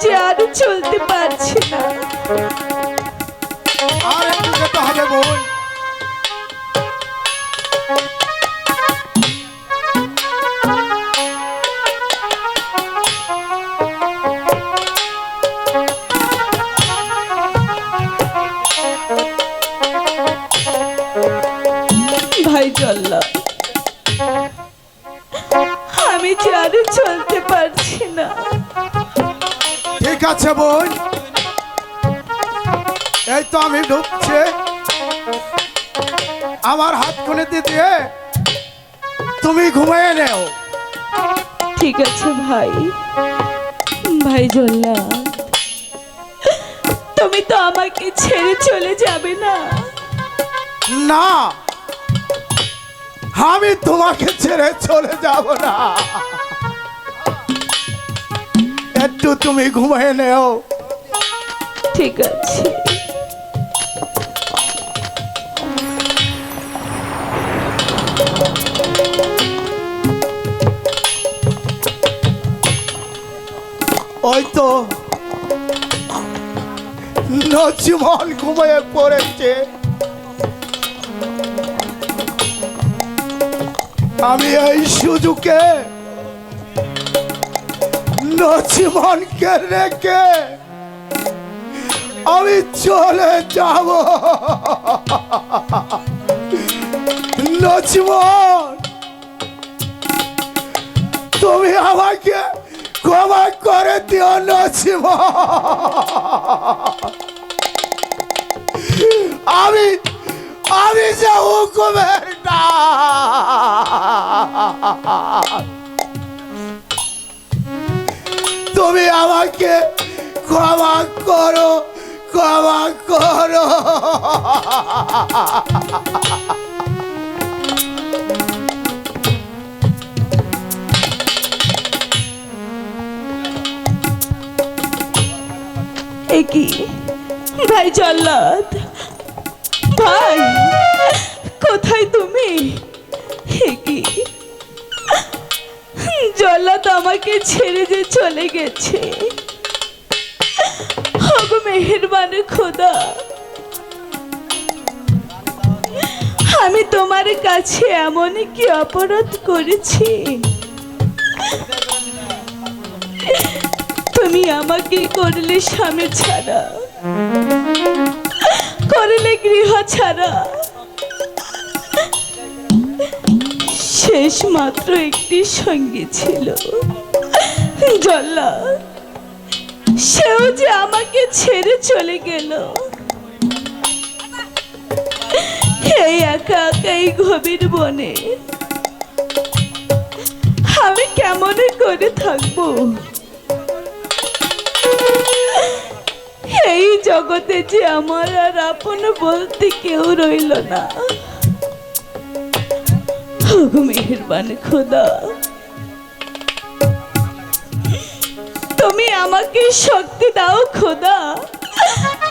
যে আর চলতে পারছি না। আর একটু যেতে হবে বোন ভাই জল্লা আমি যে আর চলতে ঠিক আছে বোন এই তো আমি ঢুকছে। আমার হাত কোনে দিয়ে তুমি ঘুমিয়ে নেও। ঠিক আছে ভাই। ভাই জল্লা তুমি তো আমাকে ছেড়ে চলে যাবে না। না আমি তোমাকে ছেড়ে চলে যাব না। একটু তুমি ঘুমিয়ে নেও। ঠিক আছে। ওই তো নচিমন ঘুমিয়ে পড়েছে। আমি এই সুযোগে নচিমনকে রেখে আমি চলে যাব। নচিমন তুমি আমাকে ক্ষমা করে দিও নচিম আমি আমি যে হুকুমের না আমাকে ক্ষমা করো ক্ষমা করো। একই ভাই জল্লাদ। ভাই, কোথায় তুমি? একই জল্লাদ আমাকে ছেড়ে যে চলে গেছে। মেহেরবান খোদা। আমি তোমার কাছে এমন কি অপরাধ করেছি? তুমি আমাকে করলে স্বামী ছাড়া। করলে গৃহ ছাড়া। শেষ মাত্র একটি সঙ্গী ছিল। জল্লা সেও যে আমাকে ছেড়ে চলে গেল। এই একা একা এই গভীর বনে। আমি কেমন করে থাকব? এই জগতে যে আমার আর আপন বলতে কেউ রইল না। মেহেরবান খোদা। আমাকে শক্তি দাও খোদা।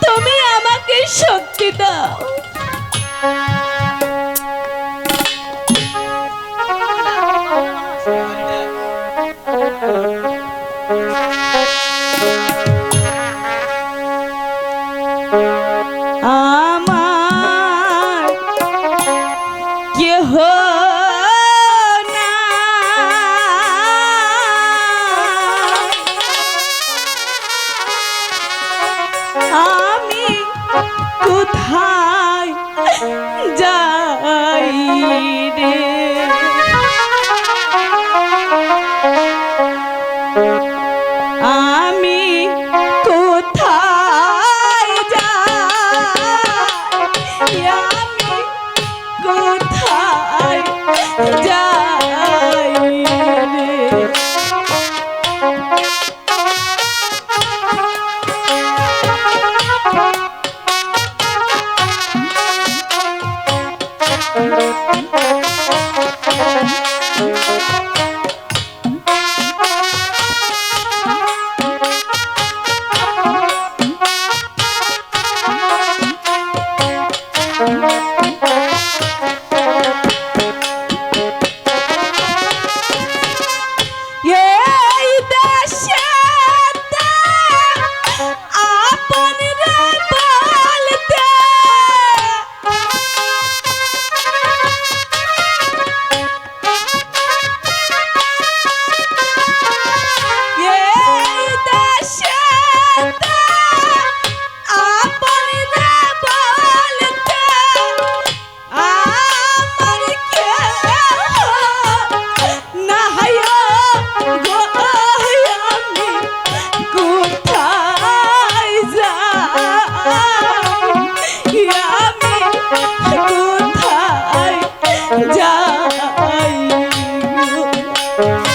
তুমি আমাকে শক্তি দাও। Thank you.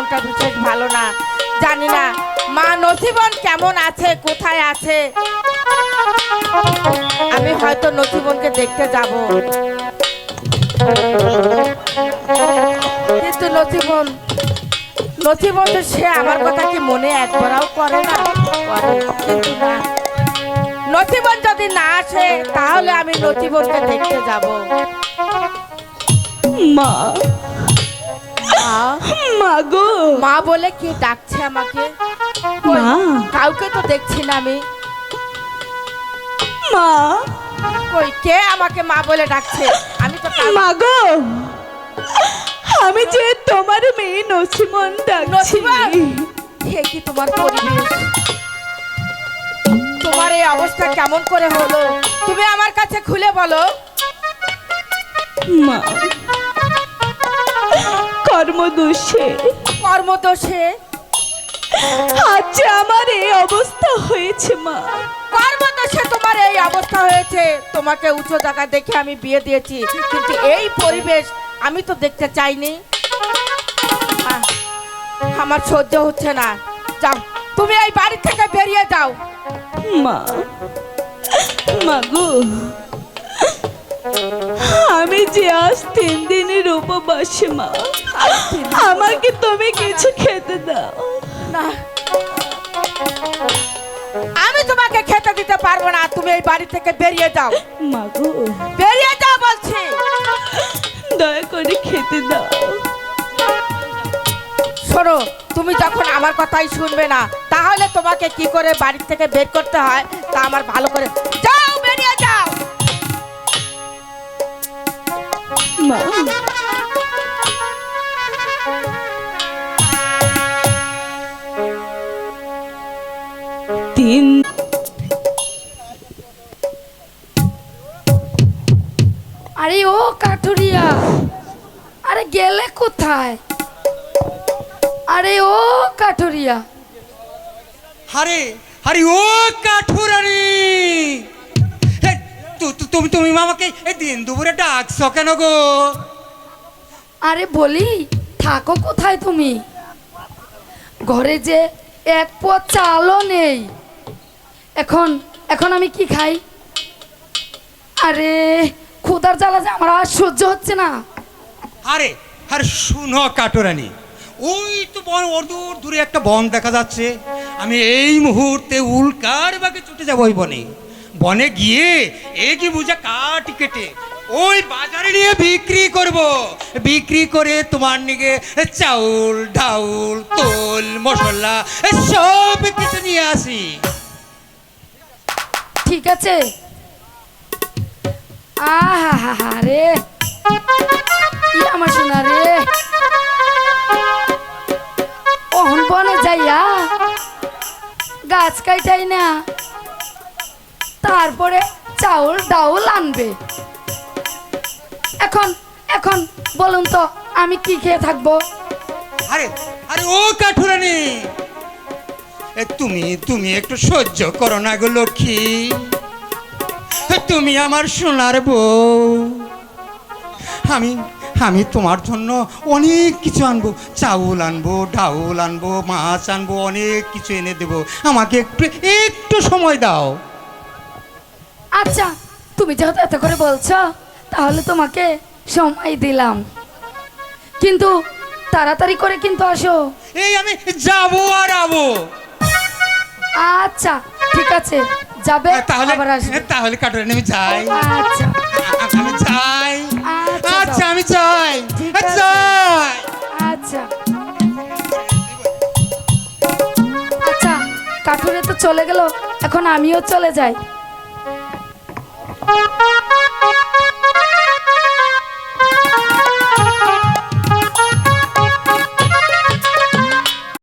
মনটা বিশেষ ভালো না। জানি না মা নথিবন কেমন আছে কোথায় আছে? আমি হয়তো নথিবনকে দেখতে যাব। কিন্তু নথিবন নথিবন তো সে আমার কথা কি মনে একবারও করে না? নথিবন যদি না আসে তাহলে আমি নথিবনকে দেখতে যাব। মা? গো মা বলে কে ডাকছে আমাকে? মা। কাউকে তো দেখছি না আমি। মা। কই? কে আমাকে মা বলে ডাকছে? আমি তো মা গো আমি যে তোমার মেয়ে নসিমন ডাকছি? হে কি তোমার পরিবেশ? তোমার এই অবস্থা কেমন করে হলো? তুমি আমার কাছে খুলে বলো। মা। কর্মদোষে কর্মদোষে আজ আমার এই অবস্থা হয়েছে মা। কর্মদোষে তোমার এই অবস্থা হয়েছে। তোমাকে উঁচু জায়গা দেখে আমি বিয়ে দিয়েছি কিন্তু এই পরিবেশ আমি তো দেখতে চাইনি। আমার সহ্য হচ্ছে না। যাও তুমি এই বাড়ি থেকে বেরিয়ে যাও। মা মা গো। আমি যে আজ তিন দিনের উপবাসে মা। আমাকে তুমি কিছু খেতে দাও। না। আমি তোমাকে খেতে দিতে পারব না তুমি এই বাড়ি থেকে বেরিয়ে যাও। মা গো। বেরিয়ে যাও বলছি। দয়া করে খেতে দাও। শোনো তুমি যখন আমার কথাই শুনবে না তাহলে তোমাকে কি করে বাড়ি থেকে বের করতে হয় তা আমার ভালো করে যাও মা। তিন। আরে ও কাঠুরিয়া আরে গেলে কোথায়? আরে ও কাঠুরিয়া। আরে আরে ও তু- তুমি তুমি মামাকে এই দিন দুপুরে ডাকছো কেন গো? আরে বলি থাকো কোথায় তুমি? ঘরে যে এক পথ চালও নেই। এখন এখন আমি কি খাই? আরে ক্ষুদার জ্বালা যে আমার আর সহ্য হচ্ছে না। আরে আরে শুনো কাঠুরানি ওই তো বন অদূর দূরে একটা বন দেখা যাচ্ছে। আমি এই মুহূর্তে উল্কার বাগে ছুটে যাব ওই বনে। বনে গিয়ে এগি বুঝা কাঠ কেটে ওই বাজারে নিয়ে বিক্রি করব। বিক্রি করে তোমার নিগে চাউল, ডাউল, তোল, মশলা, সব কিছু নিয়ে আসি। ঠিক আছে। আহা হা আমার শোনা রে? যাইয়া গাছ কাইটাই না। তারপরে চাউল ডাউল আনবে। এখন এখন বলুন তো, আমি কি খেয়ে থাকব? আরে আরে ও কাঠুরানি! তুমি তুমি একটু সহ্য করো না গো লক্ষ্মী। তুমি আমার সোনার বউ। আমি আমি তোমার জন্য অনেক কিছু আনব। চাউল আনব, ডাউল আনব, মাছ আনব, অনেক কিছু এনে দেবো। আমাকে একটু একটু সময় দাও। আচ্ছা তুমি যেহেতু এত করে বলছো তাহলে তোমাকে সময় দিলাম। কিন্তু তাড়াতাড়ি করে কিন্তু আসো। এই আমি যাব আর আবো। আচ্ছা ঠিক আছে যাবে তাহলে আবার আসবে। তাহলে কাঠুরানি আমি যাই। আচ্ছা। আমি যাই। আচ্ছা, আচ্ছা আমি যাই। ঠিক আছে। যাই আচ্ছা। আচ্ছা কাঠুরে তো চলে গেল এখন আমিও চলে যাই। Thank you.